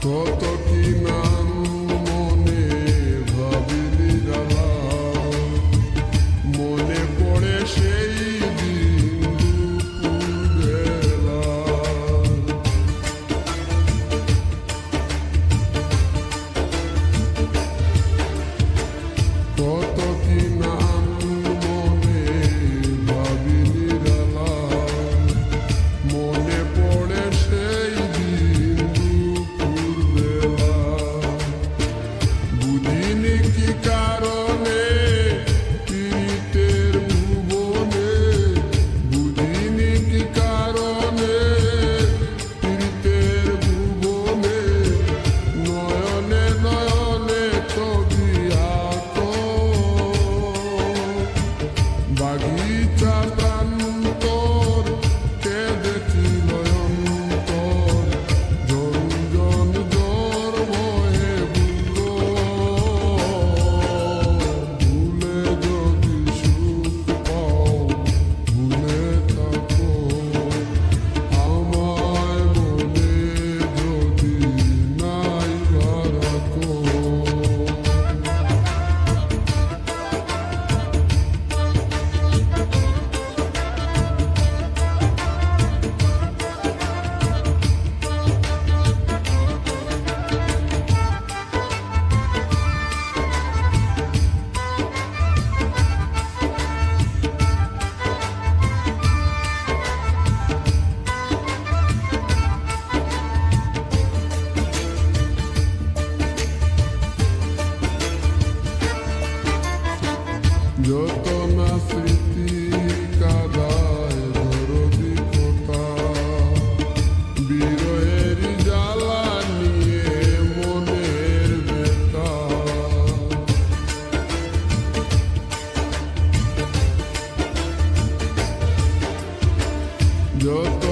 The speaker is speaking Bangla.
todo যত না স্মৃতি কাদায় ধরবি কোথা বিরহের জ্বালা নিয়ে মনের বেতা যত